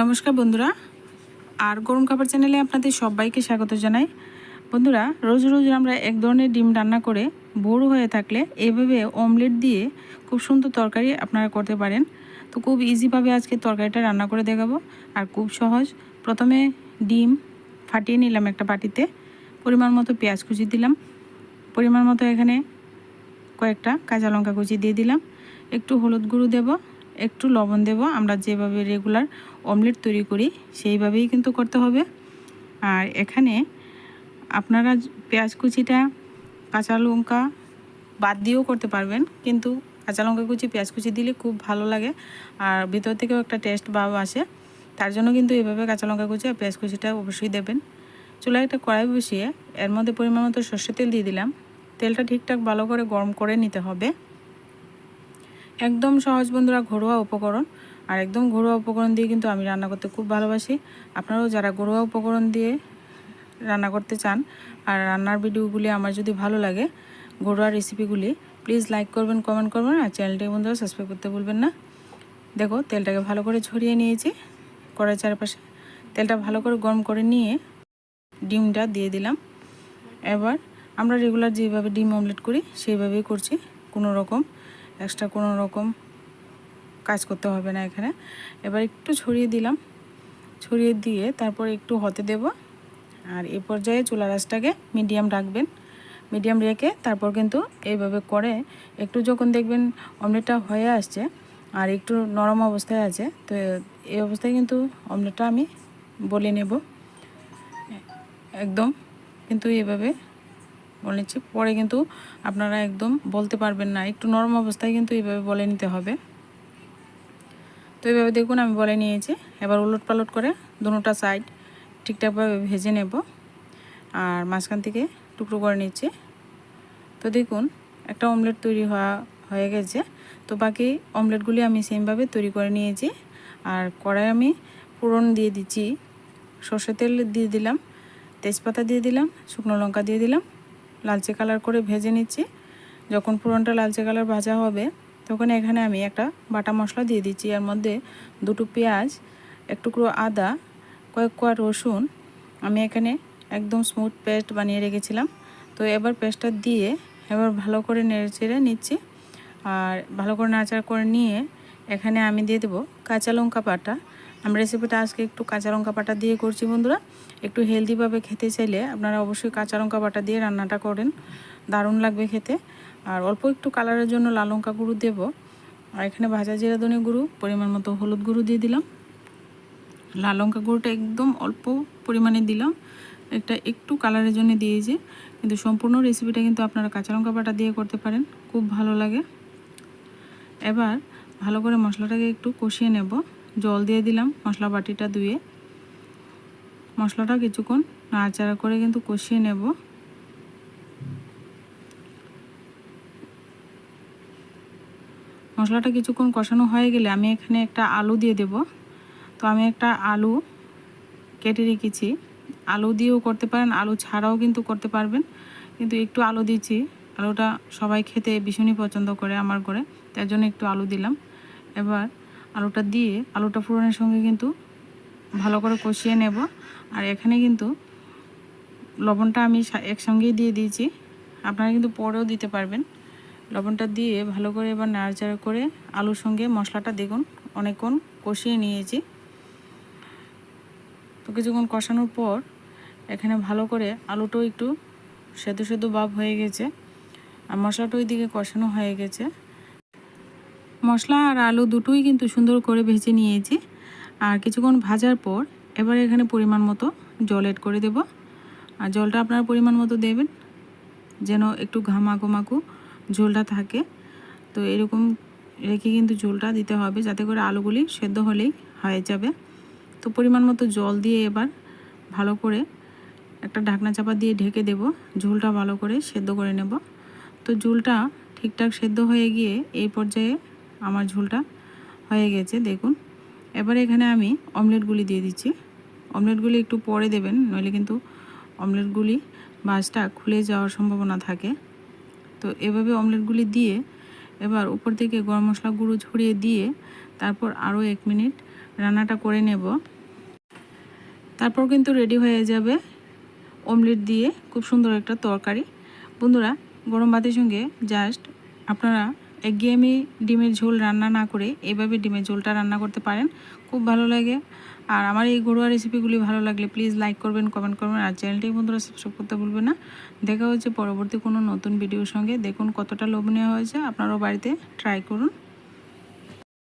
নমস্কার বন্ধুরা। আর গরম খাবার চ্যানেলে আপনাদের সবাইকে স্বাগত জানাই। বন্ধুরা, রোজ রোজ আমরা এক ধরনের ডিম রান্না করে বোর হয়ে থাকলে এভাবে অমলেট দিয়ে খুব সুন্দর তরকারি আপনারা করতে পারেন। তো খুব ইজিভাবে আজকে তরকারিটা রান্না করে দেখাবো। আর খুব সহজ, প্রথমে ডিম ফাটিয়ে নিলাম একটা বাটিতে। পরিমাণ মতো পেঁয়াজ কুচি দিলাম। পরিমাণ মতো এখানে কয়েকটা কাঁচা লঙ্কা কুচি দিয়ে দিলাম। একটু হলুদ গুঁড়ো দেব। একটু লবণ দেব। আমরা যেভাবে রেগুলার অমলেট তৈরি করি, সেইভাবেই কিন্তু করতে হবে। আর এখানে আপনারা পেঁয়াজ কুচিটা, কাঁচা লঙ্কা বাদ দিয়েও করতে পারবেন। কিন্তু কাঁচা লঙ্কা কুচি, পেঁয়াজ কুচি দিলে খুব ভালো লাগে। আর ভিতর থেকেও একটা টেস্ট ভাব আসে। তার জন্য কিন্তু এইভাবে কাঁচা লঙ্কা কুচি আর পেঁয়াজ কুচিটা অবশ্যই দেবেন। চুলায় একটা কড়াই বসিয়ে এর মধ্যে পরিমাণ মতো সর্ষে তেল দিয়ে দিলাম। তেলটা ঠিকঠাক ভালো করে গরম করে নিতে হবে। একদম সহজ বন্ধুরা ঘরোয়া উপকরণ। আর একদম ঘরোয়া উপকরণ দিয়ে কিন্তু আমি রান্না করতে খুব ভালোবাসি। আপনারাও যারা ঘরোয়া উপকরণ দিয়ে রান্না করতে চান আর রান্নার ভিডিওগুলি আমার যদি ভালো লাগে, ঘরোয়া রেসিপিগুলি প্লিজ লাইক করবেন কমেন্ট করবেন আর চ্যানেলটাকে বন্ধুরা সাবস্ক্রাইব করতে ভুলবেন না। দেখো, তেলটাকে ভালো করে ছড়িয়ে নিয়েছি কড়াই চারপাশে। তেলটা ভালো করে গরম করে নিয়ে ডিমটা দিয়ে দিলাম। এবার আমরা রেগুলার যেভাবে ডিম অমলেট করি, সেইভাবেই করছি। কোনো রকম এক্সট্রা কোনো রকম কাজ করতে হবে না এখানে। এবার একটু ছড়িয়ে দিলাম। ছড়িয়ে দিয়ে তারপর একটু হতে দেব। আর এ পর্যায়ে চুলা রাসটাকে মিডিয়াম রাখবেন। মিডিয়াম রেখে তারপর কিন্তু এইভাবে করে একটু যখন দেখবেন অমলেটটা হয়ে আসছে আর একটু নরম অবস্থায় আছে, তো এই অবস্থায় কিন্তু অমলেটটা আমি বলে নেব। একদম। কিন্তু এভাবে বলেছি পরে কিন্তু আপনারা একদম বলতে পারবেন না। একটু নরম অবস্থায় কিন্তু এইভাবে বলে নিতে হবে। তো এইভাবে দেখুন, আমি বলে নিয়েছি। এবার উলট পালট করে দুটা সাইড ঠিকঠাকভাবে ভেজে নেব। আর মাঝখান থেকে টুকরো করে নিচ্ছি। তো দেখুন, একটা অমলেট তৈরি হওয়া হয়ে গেছে। তো বাকি অমলেটগুলি আমি সেমভাবে তৈরি করে নিয়েছি। আর কড়াই আমি পুরন দিয়ে দিচ্ছি। সর্ষে তেল দিয়ে দিলাম, তেজপাতা দিয়ে দিলাম, শুকনো লঙ্কা দিয়ে দিলাম। লালচে কালার করে ভেজে নিচ্ছি। যখন পুরনটা লালচে কালার ভাজা হবে, তখন এখানে আমি একটা বাটা মশলা দিয়ে দিচ্ছি। এর মধ্যে দুটো পেঁয়াজ, এক টুকরো আদা, কয়েক কোয়া রসুন, আমি এখানে একদম স্মুথ পেস্ট বানিয়ে রেখেছিলাম। তো এবার পেস্টটা দিয়ে এবার ভালো করে নেড়ে চেড়ে নিচ্ছি। আর ভালো করে নাড়াচাড়া করে নিয়ে এখানে আমি দিয়ে দেবো কাঁচা লঙ্কা পাটা আমি রেসিপিটা আজকে একটু কাঁচা লঙ্কা পাটা দিয়ে করছি বন্ধুরা। একটু হেলদিভাবে খেতে চাইলে আপনারা অবশ্যই কাঁচা লঙ্কা বাটা দিয়ে রান্নাটা করেন। দারুণ লাগবে খেতে। আর অল্প একটু কালারের জন্য লাল লঙ্কা গুঁড়ো দেবো। আর এখানে ভাজা জিরা ধনে গুঁড়ো, পরিমাণ মতো হলুদ গুঁড়ো দিয়ে দিলাম। লাল লঙ্কা গুঁড়োটা একদম অল্প পরিমাণে দিলাম। একটা একটু কালারের জন্য দিয়েছি। কিন্তু সম্পূর্ণ রেসিপিটা কিন্তু আপনারা কাঁচা লঙ্কা বাটা দিয়ে করতে পারেন। খুব ভালো লাগে। এবার ভালো করে মশলাটাকে একটু কষিয়ে নেব। জল দিয়ে দিলাম, মশলা বাটিটা ধুয়ে। মশলাটা কিছুক্ষণ নাড়াচাড়া করে কিন্তু কষিয়ে নেব। মশলাটা কিছুক্ষণ কষানো হয়ে গেলে আমি এখানে একটা আলু দিয়ে দেব। তো আমি একটা আলু কেটে রেখেছি। আলু দিয়েও করতে পারেন, আলু ছাড়াও কিন্তু করতে পারবেন। কিন্তু একটু আলু দিচ্ছি। আলুটা সবাই খেতে ভীষণই পছন্দ করে আমার করে তার জন্য একটু আলু দিলাম। এবার আলুটা দিয়ে, আলুটা ফোড়নের সঙ্গে কিন্তু ভালো করে কষিয়ে নেব। আর এখানে কিন্তু লবণটা আমি একসঙ্গেই দিয়ে দিয়েছি। আপনারা কিন্তু পরেও দিতে পারবেন। লবণটা দিয়ে ভালো করে এবার নাড়াচাড়া করে আলুর সঙ্গে মশলাটা দেখুন, অনেকক্ষণ কষিয়ে নিয়েছি। তো কিছুক্ষণ কষানোর পর এখানে ভালো করে আলুটাও একটু সেদ্ধ সেদ্ধ ভাব হয়ে গেছে। আর মশলাটা ওই দিকে কষানো হয়ে গেছে। মশলা আর আলু দুটোই কিন্তু সুন্দর করে ভেজে নিয়েছি। আর কিছুক্ষণ ভাজার পর এবার এখানে পরিমাণ মতো জল এড করে দেব। আর জলটা আপনার পরিমাণ মতো দেবেন, যেন একটু ঘামাকু মাকু ঝোলটা থাকে। তো এরকম রেখে কিন্তু ঝোলটা দিতে হবে, যাতে করে আলুগুলি সেদ্ধ হলেই হয়ে যাবে। তো পরিমাণ মতো জল দিয়ে এবার ভালো করে একটা ঢাকনা চাপা দিয়ে ঢেকে দেব, ঝোলটা ভালো করে সেদ্ধ করে নেব। তো ঝোলটা ঠিকঠাক সেদ্ধ হয়ে গিয়ে এই পর্যায়ে আমার ঝোলটা হয়ে গেছে, দেখুন। এবার এখানে আমি অমলেটগুলি দিয়ে দিচ্ছি। অমলেটগুলি একটু পরে দেবেন, নইলে কিন্তু অমলেটগুলি বাসটা খুলে যাওয়ার সম্ভাবনা থাকে। তো এভাবে অমলেটগুলি দিয়ে এবার উপর থেকে গরম মশলা গুঁড়ো ছড়িয়ে দিয়ে তারপর আরও এক মিনিট রান্নাটা করে নেব। তারপর কিন্তু রেডি হয়ে যাবে অমলেট দিয়ে খুব সুন্দর একটা তরকারি। বন্ধুরা, গরম ভাতের সঙ্গে জাস্ট আপনারা একঘেয়েমি ডিমের ঝোল রান্না না করে এভাবে ডিমের ঝোলটা রান্না করতে পারেন। খুব ভালো লাগে। আর আমার এই ঘরোয়া রেসিপিগুলি ভালো লাগলে প্লিজ লাইক করবেন কমেন্ট করবেন। আর চ্যানেলটি বন্ধুরা সাবস্ক্রাইব করতে ভুলবেন না। দেখা হচ্ছে পরবর্তী কোনো নতুন ভিডিওর সঙ্গে। দেখুন কতটা লোভনীয় হয়েছে। আপনারাও বাড়িতে ট্রাই করুন।